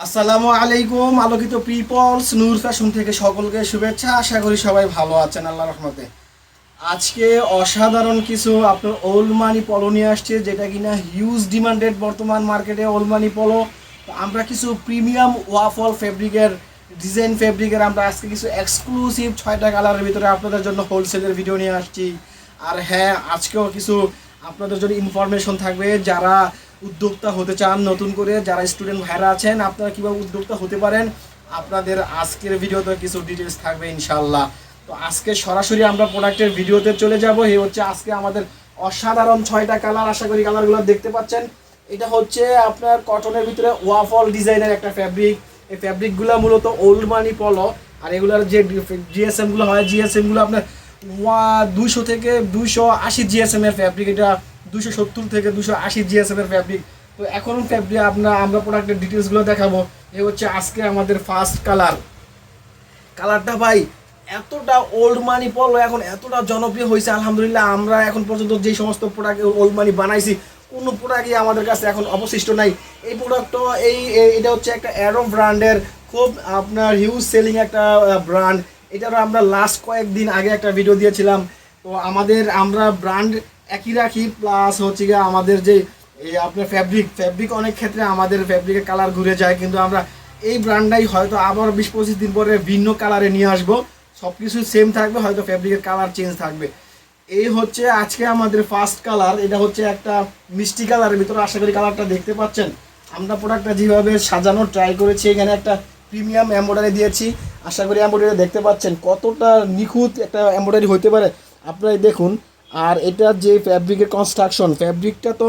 আসসালামু আলাইকুম, আলোকিত পিপলস, নূর ফ্যাশন থেকে সকলকে শুভেচ্ছা। আশা করি সবাই ভালো আছেন আল্লাহ রহমতে। আজকে অসাধারণ কিছু আপনার ওল্ড মানি পলো নিয়ে আসছে, যেটা কিনা হিউজ ডিমান্ডেড বর্তমান মার্কেটে ওল্ড মানি পলো আমরা কিছু প্রিমিয়াম ওয়াফল ফেব্রিকের ডিজাইন ফেব্রিকের আমরা আজকে কিছু এক্সক্লুসিভ ছয়টা কালারের ভিতরে আপনাদের জন্য হোলসেলের ভিডিও নিয়ে আসছি। আর হ্যাঁ আজকেও কিছু আপনাদের জন্য ইনফরমেশন থাকবে, যারা উদ্যোক্তা হতে চান, নতুন করে যারা স্টুডেন্ট ভাইরা আছেন, আপনারা কীভাবে উদ্যোক্তা হতে পারেন, আপনাদের আজকের ভিডিওতে কিছু ডিটেলস থাকবে ইনশাল্লাহ তো আজকে সরাসরি আমরা প্রোডাক্টের ভিডিওতে চলে যাব, এই হচ্ছে আজকে আমাদের অসাধারণ ছয়টা কালার আশা করি কালারগুলো দেখতে পাচ্ছেন। এটা হচ্ছে আপনার কটনের ভিতরে ওয়াফল ডিজাইনের একটা ফ্যাব্রিক এই ফ্যাব্রিকগুলো মূলত ওল্ড মানি পলো আর এগুলোর যে জিএসএমগুলো হয় জিএসএমগুলো আপনার দুশো থেকে দুশো আশি জিএসএম এর ফ্যাব্রিক এটা দুশো সত্তর থেকে দুশো আশি জিএসএম এর ফ্যাব্রিক তো এখন ফ্যাব্রিক আপনার, আমরা প্রোডাক্টের ডিটেলসগুলো দেখাবো। এ হচ্ছে আজকে আমাদের ফার্স্ট কালার কালারটা ভাই, এতটা ওল্ড মানি পলো এখন এতটা জনপ্রিয় হয়েছে, আলহামদুলিল্লাহ। আমরা এখন পর্যন্ত যে সমস্ত প্রোডাক্ট ওল্ড মানি বানাইছি, কোনো প্রোডাক্টই আমাদের কাছে এখন অবশিষ্ট নাই। এই প্রোডাক্টটা এই- এটা হচ্ছে একটা অ্যারো ব্র্যান্ডের খুব আপনার হিউজ সেলিং একটা ব্র্যান্ড এটারও আমরা লাস্ট কয়েকদিন আগে একটা ভিডিও দিয়েছিলাম। তো আমাদের, আমরা ব্র্যান্ড একই রাখি প্লাস হচ্ছে গিয়ে আমাদের যে, এই আপনার ফ্যাব্রিক ফ্যাব্রিক অনেক ক্ষেত্রে আমাদের ফ্যাব্রিকের কালার ঘুরে যায়, কিন্তু আমরা এই ব্র্যান্ডটাই হয়তো আবার বিশ পঁচিশ দিন পরে ভিন্ন কালারে নিয়ে আসব। সব কিছু সেম থাকবে, হয়তো ফ্যাব্রিকের কালার চেঞ্জ থাকবে। এই হচ্ছে আজকে আমাদের ফার্স্ট কালার এটা হচ্ছে একটা মিষ্টি কালারের ভিতরে, আশা করি কালারটা দেখতে পাচ্ছেন। আমরা প্রোডাক্টটা যেভাবে সাজানো ট্রাই করেছি, এখানে একটা প্রিমিয়াম এম্ব্রয়ডারি দিয়েছি। আশা করি এম্ব্রয়ডারি দেখতে পাচ্ছেন কতটা নিখুঁত একটা এম্ব্রয়ডারি হতে পারে। আপনারা দেখুন। আর এটা যে ফ্যাব্রিকের কনস্ট্রাকশন ফ্যাব্রিকটা তো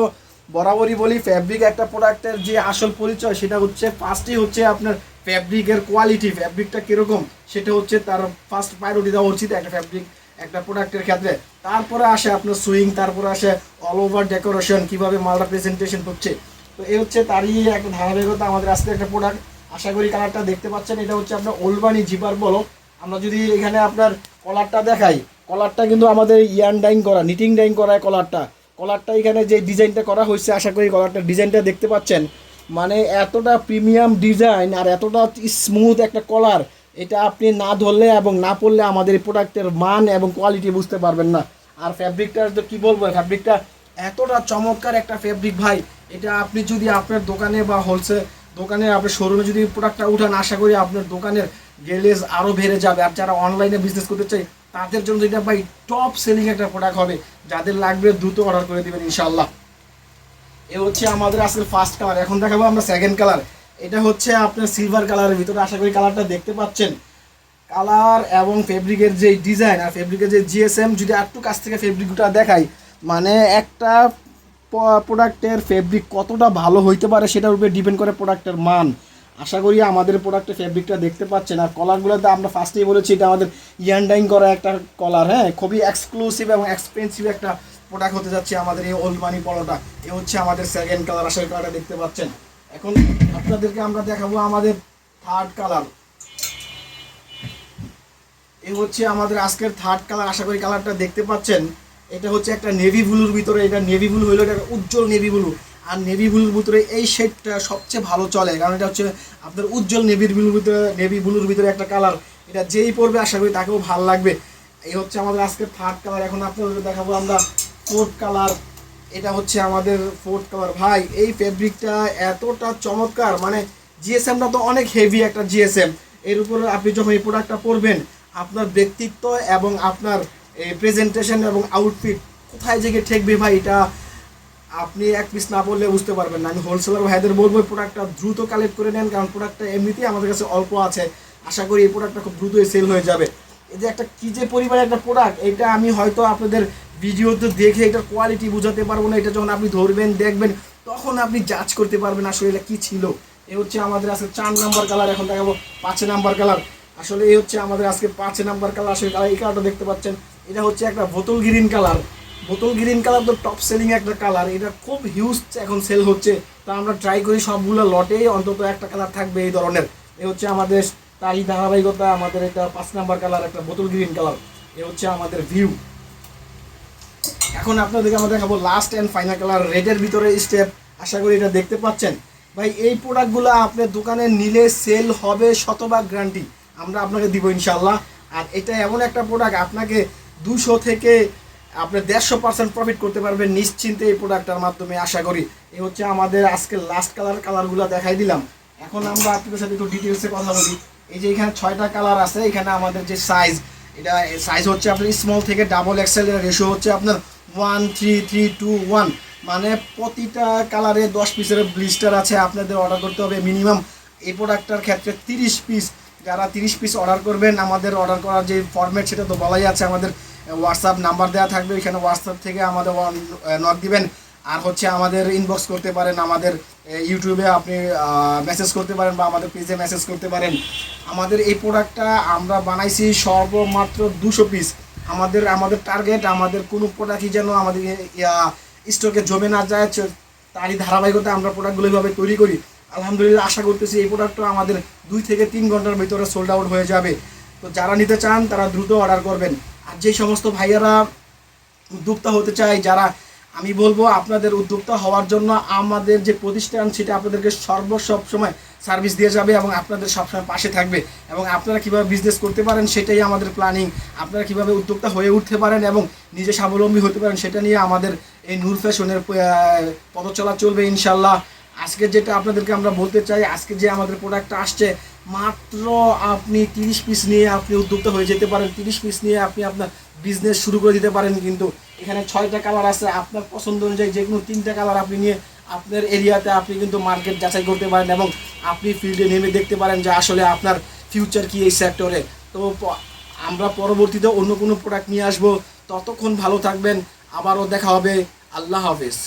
বরাবরই বলি ফ্যাব্রিক একটা প্রোডাক্টের যে আসল পরিচয়, সেটা হচ্ছে ফার্স্টই হচ্ছে আপনার ফ্যাব্রিকের কোয়ালিটি ফ্যাব্রিকটা কীরকম, সেটা হচ্ছে তার ফার্স্ট প্রায়োরিটি দেওয়া উচিত একটা ফ্যাব্রিক একটা প্রোডাক্টের ক্ষেত্রে। তারপরে আসে আপনার সুইং তারপরে আসে অল ওভার ডেকোরেশন কীভাবে মালটা প্রেজেন্টেশন হচ্ছে। তো এই হচ্ছে তারই একটা ধারাবাহিকতা আমাদের আজকে একটা প্রোডাক্ট আশা করি কালারটা দেখতে পাচ্ছেন, এটা হচ্ছে আপনার ওলবানি জিপার বলো। আমরা যদি এখানে আপনার কলারটা দেখাই কলারটা কিন্তু আমাদের ইয়ান ডাইং করা নিটিং ডাইং করা কলারটা কলারটা এখানে যে ডিজাইনটা করা হয়েছে, আশা করি কলারটার ডিজাইনটা দেখতে পাচ্ছেন। মানে এতটা প্রিমিয়াম ডিজাইন আর এতটা স্মুথ একটা কলার এটা আপনি না ধরলে এবং না পড়লে আমাদের প্রোডাক্টের মান এবং কোয়ালিটি বুঝতে পারবেন না। আর ফ্যাব্রিকটা তো কী বলব ফ্যাব্রিকটা এতটা চমৎকার একটা ফ্যাব্রিক ভাই। এটা আপনি যদি আপনার দোকানে বা হোলসেল দোকানে আপনার শোরুমে যদি প্রোডাক্টটা উঠান, আশা করি আপনার দোকানের গেলেজ আরও বেড়ে যাবে। আর যারা অনলাইনে বিজনেস করতে চাই তাদের জন্য এটা ভাই টপ সেলিং একটা প্রোডাক্ট হবে। যাদের লাগবে দ্রুত অর্ডার করে দেবেন ইনশাল্লাহ এ হচ্ছে আমাদের আজকের ফার্স্ট কালার এখন দেখাবো আমরা সেকেন্ড কালার এটা হচ্ছে আপনার সিলভার কালারের ভিতরে। আশা করি কালারটা দেখতে পাচ্ছেন। কালার এবং ফেব্রিকের যে ডিজাইন আর ফেব্রিকের যে জিএসএম যদি একটু কাছ থেকে ফেব্রিকটা দেখাই মানে একটা প্রোডাক্টের ফেব্রিক কতটা ভালো হইতে পারে সেটার উপরে ডিপেন্ড করে প্রোডাক্টের মান। আশা করি আমাদের প্রোডাক্টের ফেব্রিকটা দেখতে পাচ্ছেন। আর কলারগুলোতে আমরা ফার্স্টেই বলেছি, এটা আমাদের ইয়ানডাইং করা একটা কলার হ্যাঁ? খুবই এক্সক্লুসিভ এবং এক্সপেন্সিভ একটা প্রোডাক্ট হতে যাচ্ছে আমাদের এই ওল্ড মানি পলোটা এ হচ্ছে আমাদের সেকেন্ড কালার করি কালারটা দেখতে পাচ্ছেন। এখন আপনাদেরকে আমরা দেখাবো আমাদের থার্ড কালার এই হচ্ছে আমাদের আজকের থার্ড কালার আশা করি কালারটা দেখতে পাচ্ছেন। এটা হচ্ছে একটা নেভি ব্লুর ভিতরে, এটা নেভি ব্লু হলো এটা উজ্জ্বল নেভি ব্লু আর নেভি ব্লুর ভিতরে এই শেডটা সবচেয়ে ভালো চলে, কারণ এটা হচ্ছে আপনার উজ্জ্বল নেভি ব্লুর ভিতরে নেভি ব্লুর ভিতরে একটা কালার এটা যেই পরবে, আশা করি তাকেও ভালো লাগবে। এই হচ্ছে আমাদের আজকে থার্ড কালার এখন আপনাদের দেখাবো আমরা ফোর্থ কালার এটা হচ্ছে আমাদের ফোর্থ কালার ভাই, এই ফেব্রিকটা এতটা চমৎকার। মানে জিএসএমটা তো অনেক হেভি একটা জিএসএম এর উপরে আপনি যখন এই প্রোডাক্টটা পরবেন, আপনার ব্যক্তিত্ব এবং আপনার এই প্রেজেন্টেশন এবং আউটফিট কোথায় জেগে ঠেকবে ভাই, এটা আপনি এক পিস না বললে বুঝতে পারবেন না। আমি হোলসেলার ভাইদের বলব, এই প্রোডাক্টটা দ্রুত কালেক্ট করে নেন, কারণ প্রোডাক্টটা এমনিতেই আমাদের কাছে অল্প আছে। আশা করি এই প্রোডাক্টটা খুব দ্রুতই সেল হয়ে যাবে। এই যে একটা, কী যে পরিমাণে একটা প্রোডাক্ট এটা আমি হয়তো আপনাদের ভিডিওতে দেখে এটা কোয়ালিটি বোঝাতে পারব না। এটা যখন আপনি ধরবেন, দেখবেন, তখন আপনি জাজ করতে পারবেন আসলে এটা কী ছিল। এ হচ্ছে আমাদের আজকে চার নাম্বার কালার এখন দেখাবো পাঁচ নাম্বার কালার আসলে এই হচ্ছে আমাদের আজকে পাঁচ নাম্বার কালার আসলে এই কালারটা দেখতে পাচ্ছেন, এটা হচ্ছে একটা বোতল গ্রিন কালার বোতল গ্রিন কালার তো টপ সেলিং একটা কালার এটা খুব হিউজ এখন সেল হচ্ছে। তা আমরা ট্রাই করি সবগুলো লটেই, অন্তত একটা কালার থাকবে এই ধরনের। এ হচ্ছে আমাদের তারই ধারাবাহিকতা, আমাদের এটা পাঁচ নাম্বার কালার একটা বোতল গ্রিন কালার এ হচ্ছে আমাদের ভিউ এখন আপনাদেরকে আমরা দেখাবো লাস্ট অ্যান্ড ফাইনাল কালার রেডের ভিতরে স্টেপ আশা করি এটা দেখতে পাচ্ছেন। ভাই, এই প্রোডাক্টগুলো আপনার দোকানে নিলে সেল হবে শতভাগ গ্যারান্টি আমরা আপনাকে দিব ইনশাল্লাহ আর এটা এমন একটা প্রোডাক্ট আপনাকে দুশো থেকে আপনি দেড়শো পার্সেন্ট প্রফিট করতে পারবেন নিশ্চিন্তে এই প্রোডাক্টটার মাধ্যমে, আশা করি। এই হচ্ছে আমাদের আজকে লাস্ট কালার কালারগুলো দেখাই দিলাম। এখন আমরা আপনাদের সাথে একটু ডিটেলসে কথা বলি। এই যে এখানে ছয়টা কালার আছে, এখানে আমাদের যে সাইজ এটা সাইজ হচ্ছে আপনার স্মল থেকে ডাবল এক্সেল রেশিও হচ্ছে আপনার one three three two one মানে প্রতিটা কালারে দশ পিসের ব্লিস্টার আছে, আপনাদের অর্ডার করতে হবে মিনিমাম এই প্রোডাক্টটার ক্ষেত্রে তিরিশ পিস যারা তিরিশ পিস অর্ডার করবেন, আমাদের অর্ডার করার যে ফরম্যাট সেটা তো বলাই আছে, আমাদের হোয়াটসঅ্যাপ নাম্বার দেওয়া থাকবে এখানে হোয়াটসঅ্যাপ থেকে আমাদের নক দিবেন। আর হচ্ছে আমাদের ইনবক্স করতে পারেন, আমাদের ইউটিউবে আপনি মেসেজ করতে পারেন বা আমাদের পেজে মেসেজ করতে পারেন। আমাদের এই প্রোডাক্টটা আমরা বানাইছি সর্বমাত্র দুশো পিস আমাদের আমাদের টার্গেট আমাদের কোনো প্রোডাক্টই যেন আমাদের স্টকে জমে না যায়, তারই ধারাবাহিকতা আমরা প্রোডাক্টগুলো এইভাবে তৈরি করি। আলহামদুলিল্লাহ আশা করতেছি এই প্রোডাক্টটা আমাদের দুই থেকে তিন ঘণ্টার ভিতরে সোল্ড আউট হয়ে যাবে। তো যারা নিতে চান, তারা দ্রুত অর্ডার করবেন। আর যে সমস্ত ভাইয়ারা উদ্যোক্তা হতে চাই যারা আমি বলব আপনাদের উদ্যোক্তা হওয়ার জন্য আমাদের যে প্রতিষ্ঠান, সেটা আপনাদেরকে সর্ব সব সময় সার্ভিস দিয়ে যাবে এবং আপনাদের সবসময় পাশে থাকবে। এবং আপনারা কীভাবে বিজনেস করতে পারেন, সেটাই আমাদের প্ল্যানিং আপনারা কীভাবে উদ্যোক্তা হয়ে উঠতে পারেন এবং নিজে স্বাবলম্বী হতে পারেন, সেটা নিয়ে আমাদের এই নূর ফ্যাশনের পদচলা চলবে ইনশাল্লাহ আজকে যেটা আপনাদেরকে আমরা বলতে চাই, আজকে যে আমাদের প্রোডাক্টটা আসছে, মাত্র আপনি তিরিশ পিস নিয়ে আপনি উদ্যোক্তা হয়ে যেতে পারেন। তিরিশ পিস নিয়ে আপনি আপনার বিজনেস শুরু করে দিতে পারেন কিন্তু এখানে ছয়টা কালার আছে। আপনার পছন্দ অনুযায়ী যে কোনো তিনটা কালার আপনি নিয়ে আপনার এরিয়াতে আপনি কিন্তু মার্কেট যাচাই করতে পারেন এবং আপনি ফিল্ডে নেমে দেখতে পারেন যে আসলে আপনার ফিউচার কি এই সেক্টরে তো আমরা পরবর্তীতে অন্য কোনো প্রোডাক্ট নিয়ে আসব। ততক্ষণ ভালো থাকবেন। আবারও দেখা হবে। আল্লাহ হাফেজ।